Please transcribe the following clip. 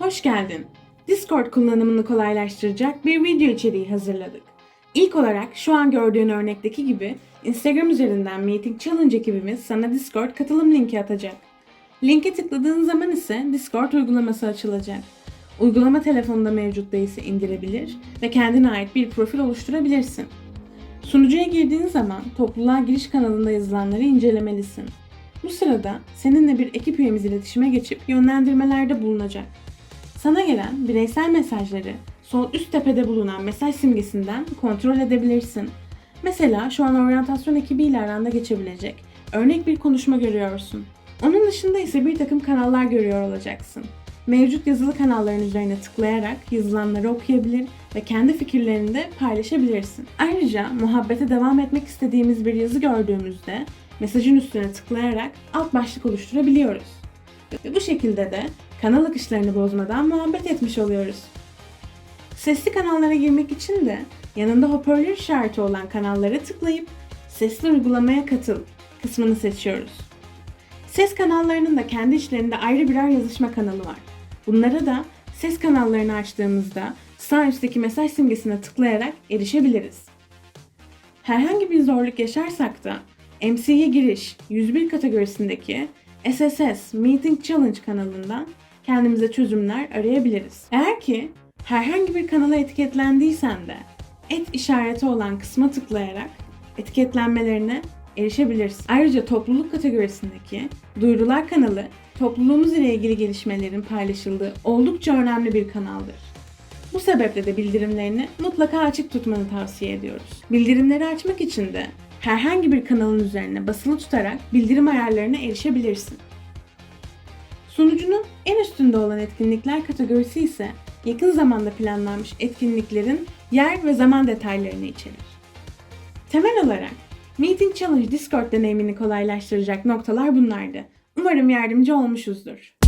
Hoş geldin. Discord kullanımını kolaylaştıracak bir video içeriği hazırladık. İlk olarak şu an gördüğün örnekteki gibi Instagram üzerinden Meeting Challenge ekibimiz sana Discord katılım linki atacak. Linke tıkladığın zaman ise Discord uygulaması açılacak. Uygulama telefonunda mevcut değilse indirebilir ve kendine ait bir profil oluşturabilirsin. Sunucuya girdiğin zaman topluluğa giriş kanalında yazılanları incelemelisin. Bu sırada seninle bir ekip üyemiz iletişime geçip yönlendirmelerde bulunacak. Sana gelen bireysel mesajları sol üst tepede bulunan mesaj simgesinden kontrol edebilirsin. Mesela şu an oryantasyon ekibiyle aranda geçebilecek örnek bir konuşma görüyorsun. Onun dışında ise bir takım kanallar görüyor olacaksın. Mevcut yazılı kanalların üzerine tıklayarak yazılanları okuyabilir ve kendi fikirlerini de paylaşabilirsin. Ayrıca muhabbete devam etmek istediğimiz bir yazı gördüğümüzde mesajın üstüne tıklayarak alt başlık oluşturabiliyoruz. Ve bu şekilde de kanal akışlarını bozmadan muhabbet etmiş oluyoruz. Sesli kanallara girmek için de yanında hoparlör işareti olan kanallara tıklayıp sesli uygulamaya katıl kısmını seçiyoruz. Ses kanallarının da kendi içlerinde ayrı birer yazışma kanalı var. Bunlara da ses kanallarını açtığımızda sağ üstteki mesaj simgesine tıklayarak erişebiliriz. Herhangi bir zorluk yaşarsak da MC'ye giriş 101 kategorisindeki SSS Meeting Challenge kanalından kendimize çözümler arayabiliriz. Eğer ki herhangi bir kanala etiketlendiysen de et işareti olan kısma tıklayarak etiketlenmelerine erişebilirsin. Ayrıca topluluk kategorisindeki duyurular kanalı topluluğumuz ile ilgili gelişmelerin paylaşıldığı oldukça önemli bir kanaldır. Bu sebeple de bildirimlerini mutlaka açık tutmanı tavsiye ediyoruz. Bildirimleri açmak için de herhangi bir kanalın üzerine basılı tutarak bildirim ayarlarına erişebilirsin. Sunucunun en üstünde olan etkinlikler kategorisi ise yakın zamanda planlanmış etkinliklerin yer ve zaman detaylarını içerir. Temel olarak Meeting Challenge Discord deneyimini kolaylaştıracak noktalar bunlardı. Umarım yardımcı olmuşuzdur.